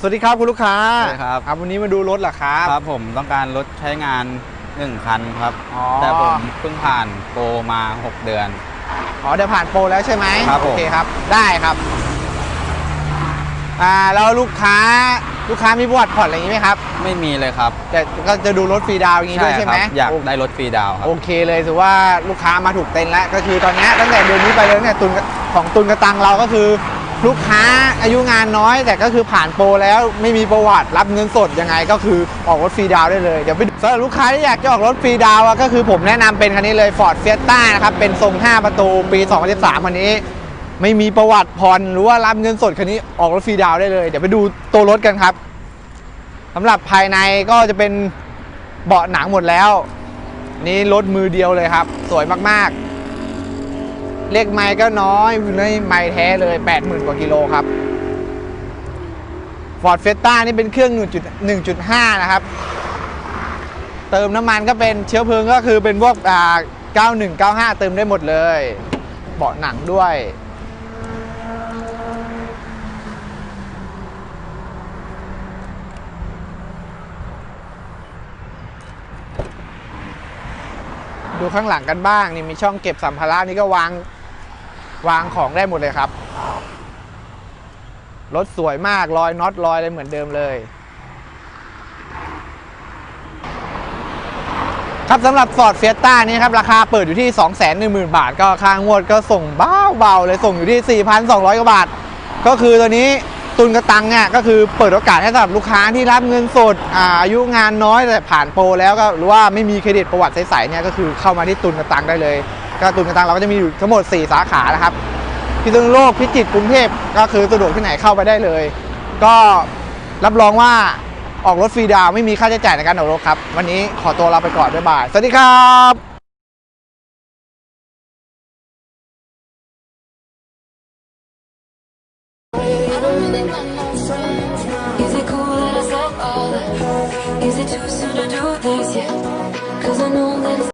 สวัสดีครับคุณลูกค้าสวัสดีครับ ครับ วันนี้มาดูรถเหรอครับ ครับผมต้องการรถใช้งาน1คันครับ อ๋อ แต่ผมเพิ่งผ่านโปรมา 6 เดือน อ๋อเดี๋ยวผ่านโปรแล้วใช่ไหมครับผม โอเคครับ ได้ครับ อ่าแล้วลูกค้าลูกค้ามีประวัติผ่อนอะไรอย่างนี้ไหมครับ ไม่มีเลยครับแต่ก็จะดูรถฟรีดาวน์อย่างนี้ด้วยใช่ไหมครับอยากได้รถฟรีดาวน์ครับ โอเคเลยถือว่าลูกค้ามาถูกเต็นท์แล้วก็คือตอนเนี้ยตั้งแต่เดือนนี้ไปเลยเนี่ยตุนของตุนกระตังเราก็คือ ลูกค้าอายุงานน้อย แต่ก็คือผ่านโปรแล้วไม่มีประวัติรับเงินสดยังไงก็คือออกรถฟรีดาวได้เลยเดี๋ยวไปสำหรับลูกค้าที่อยากจะออกรถฟรีดาวก็คือผมแนะนำเป็นคันนี้เลย Ford Fiesta นะครับเป็นทรง 5 ประตูปี 2013คันนี้ ไม่มีประวัติผ่อนหรือว่ารับเงินสดคันนี้ออกรถฟรีดาวได้เลย เดี๋ยวไปดูตัวรถกันครับสำหรับภายในก็จะเป็นเบาะหนังหมดแล้ว นี่รถมือเดียวเลยครับ สวยมากๆ เลขไมล์ก็น้อยในไมล์แท้เลย 80,000 กว่ากิโลครับ Ford Fiesta นี่เป็นเครื่อง 1.5 นะครับ เติมน้ำมันก็เป็นเชื้อเพลิงก็คือเป็นพวกอ่า91 95 เติมได้หมดเลย เบาะหนังด้วยดูข้างหลังกันบ้างนี่มีช่องเก็บสัมภาระนี่ก็วาง วางของได้หมดเลยครับ รถสวยมากรอยน็อตรอยอะไรเหมือนเดิมเลย ครับสำหรับ Ford Fiesta นี้ครับ ราคาเปิดอยู่ที่ 210,000 บาท ก็ค่างวดก็ส่งเบาๆเลยส่งอยู่ที่ 4,200 กว่าบาท ก็คือตัวนี้ตุนกระตังเนี่ยก็คือเปิดโอกาสให้สำหรับลูกค้าที่รับเงินสดอาอายุงานน้อยแต่ผ่านโปรแล้วก็หรือว่าไม่มีเครดิตประวัติใสๆเนี่ยก็คือเข้ามาที่ตุนกระตังได้เลย ก็ตูนกระตังเราก็จะมีอยู่ทั้งหมด 4 สาขานะครับพิษณุโลกพิจิตรกรุงเทพก็คือสะดวกที่ไหนเข้าไปได้เลย ก็รับรองว่าออกรถฟรีดาวไม่มีค่าใช้จ่ายในการออกรถครับ วันนี้ขอตัวลาไปก่อนด้วยบาย สวัสดีครับ too soon